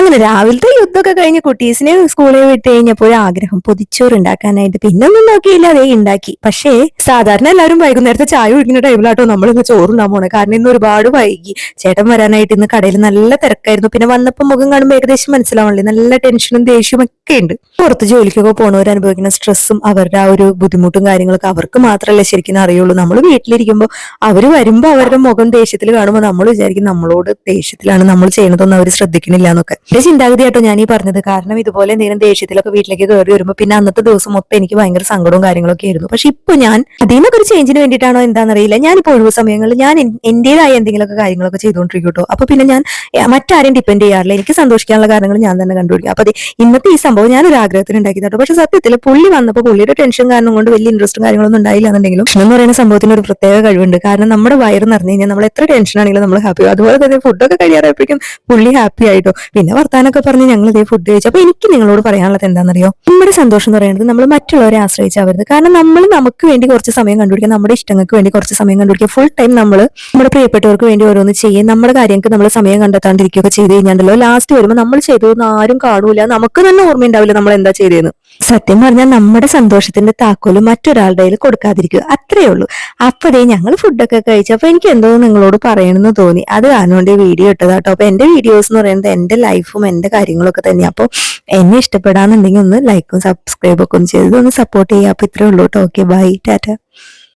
അങ്ങനെ രാവിലത്തെ യുദ്ധമൊക്കെ കഴിഞ്ഞ് കുട്ടീസിനെ സ്കൂളിൽ വിട്ട് കഴിഞ്ഞപ്പോൾ ആഗ്രഹം പൊതിച്ചോറ് ഉണ്ടാക്കാനായിട്ട്. പിന്നെ ഒന്നും നോക്കിയില്ല അതേ ഉണ്ടാക്കി. പക്ഷേ സാധാരണ എല്ലാവരും വൈകുന്നേരത്തെ ചായ കുടിക്കുന്ന ടൈമിലാട്ടോ നമ്മൾ ഇന്ന് ചോറുണ്ടാൻ പോണേ. കാരണം ഇന്ന് ഒരുപാട് വൈകി. ചേട്ടൻ വരാനായിട്ട് ഇന്ന് കടയിൽ നല്ല തിരക്കായിരുന്നു. പിന്നെ വന്നപ്പോൾ മുഖം കാണുമ്പോൾ ഏകദേശം മനസ്സിലാവണല്ലേ? നല്ല ടെൻഷനും ദേഷ്യവും ഒക്കെ ഉണ്ട്. പുറത്ത് ജോലിക്കൊക്കെ പോണവർ അനുഭവിക്കുന്ന സ്ട്രെസ്സും അവരുടെ ആ ഒരു ബുദ്ധിമുട്ടും കാര്യങ്ങളൊക്കെ അവർക്ക് മാത്രമല്ലേ ശരിക്കും അറിയുള്ളൂ. നമ്മൾ വീട്ടിലിരിക്കുമ്പോൾ അവർ വരുമ്പോൾ അവരുടെ മുഖം ദേഷ്യത്തിൽ കാണുമ്പോൾ നമ്മൾ വിചാരിക്കും നമ്മളോട് ദേഷ്യത്തിലാണ്. നമ്മൾ ചെയ്യണതൊന്നും അവർ ശ്രദ്ധിക്കണില്ല എന്നൊക്കെ. എന്റെ ചിന്താഗതിയാട്ടോ ഞാൻ ഈ പറഞ്ഞത്. കാരണം ഇതുപോലെ എന്തെങ്കിലും ദേഷ്യത്തിലൊക്കെ വീട്ടിലേക്ക് കയറി വരുമ്പോൾ പിന്നെ അന്നത്തെ ദിവസം മൊത്തം എനിക്ക് ഭയങ്കര സങ്കടവും കാര്യങ്ങളൊക്കെ ആയിരുന്നു. പക്ഷെ ഇപ്പൊ ഞാൻ അതിൽ നിന്നൊക്കെ ഒരു ചേഞ്ചിന് വേണ്ടിയിട്ടാണോ എന്താണെന്നറിയില്ല ഞാനിപ്പോൾ ഒഴിവ് സമയങ്ങളിൽ ഞാൻ എന്റേതായ എന്തെങ്കിലുമൊക്കെ കാര്യങ്ങളൊക്കെ ചെയ്തുകൊണ്ടിരിക്കും അപ്പൊ പിന്നെ ഞാൻ മറ്റാരെയും ഡിപ്പെൻഡ് ചെയ്യാറില്ല. എനിക്ക് സന്തോഷിക്കാനുള്ള കാരണങ്ങൾ ഞാൻ തന്നെ കണ്ടുപിടിക്കും. അപ്പൊ ഇന്നത്തെ ഈ സംഭവം ഞാൻ ഒരു ആഗ്രഹത്തിന് ഉണ്ടാക്കി തട്ടോ പക്ഷെ സത്യത്തിൽ പുള്ളി വന്നപ്പോൾ പുള്ളിയുടെ ടെൻഷൻ കാരണം കൊണ്ട് വലിയ ഇൻട്രസ്റ്റും കാര്യങ്ങളൊന്നും ഉണ്ടായില്ല എന്നുണ്ടെങ്കിലും എന്ന് പറയുന്ന സംഭവത്തിന് ഒരു പ്രത്യേക കഴിവുണ്ട്. കാരണം നമ്മുടെ വയറ് നിറഞ്ഞു കഴിഞ്ഞാൽ നമ്മൾ എത്ര ടെൻഷൻ ആണെങ്കിലും നമ്മൾ ഹാപ്പി അതുപോലെ തന്നെ ഫുഡൊക്കെ കഴിയാറായപ്പോഴേക്കും പുള്ളി ഹാപ്പി ആയിട്ടോ. പിന്നെ വർത്താനൊക്കെ പറഞ്ഞ് ഞങ്ങൾ ഇതേ ഫുഡ് കഴിച്ചു. അപ്പൊ എനിക്ക് നിങ്ങളോട് പറയാനുള്ളത് എന്താണെന്നറിയോ? നമ്മുടെ സന്തോഷം എന്ന് പറയുന്നത് നമ്മൾ മറ്റുള്ളവരെ ആശ്രയിച്ചാവരുത്. കാരണം നമ്മൾ നമുക്ക് വേണ്ടി കുറച്ച് സമയം കണ്ടുപിടിക്കുക നമ്മുടെ ഇഷ്ടങ്ങൾക്ക് വേണ്ടി കുറച്ച് സമയം കണ്ടുപിടിക്കുക ഫുൾ ടൈം നമ്മൾ നമ്മുടെ പ്രിയപ്പെട്ടവർക്ക് വേണ്ടി ഓരോന്ന് ചെയ്യും. നമ്മുടെ കാര്യങ്ങൾക്ക് നമ്മൾ സമയം കണ്ടെത്താണ്ടിരിക്കുകയൊക്കെ ചെയ്ത് കഴിഞ്ഞാണ്ടല്ലോ. ലാസ്റ്റ് വരുമ്പോൾ നമ്മൾ ചെയ്തതൊന്നും ആരും കാണൂല. നമുക്ക് തന്നെ ഓർമ്മയുണ്ടാവില്ല നമ്മൾ എന്താ ചെയ്തതെന്ന് സത്യം പറഞ്ഞാൽ നമ്മുടെ സന്തോഷത്തിന്റെ താക്കോൽ മറ്റൊരാളുടെ കയ്യിൽ കൊടുക്കാതിരിക്കുക. അത്രേ ഉള്ളൂ. അപ്പതേ ഞങ്ങൾ ഫുഡൊക്കെ കഴിച്ചു. അപ്പൊ എനിക്ക് എന്തോ നിങ്ങളോട് പറയണമെന്ന് തോന്നി. അത് കാരണം കൊണ്ട് വീഡിയോ ഇട്ടതാട്ടോ. അപ്പൊ എന്റെ വീഡിയോസ് എന്ന് പറയുന്നത് എന്റെ ലൈഫും എന്റെ കാര്യങ്ങളൊക്കെ തന്നെയാണ് അപ്പോൾ എന്നെ ഇഷ്ടപ്പെടാന്നുണ്ടെങ്കിൽ ഒന്ന് ലൈക്കും സബ്സ്ക്രൈബൊക്കെ ഒന്ന് ചെയ്ത് ഒന്ന് സപ്പോർട്ട് ചെയ്യുക. അപ്പൊ ഇത്രേ ഉള്ളൂ കേട്ടോ ഓക്കെ ബൈ ടാറ്റ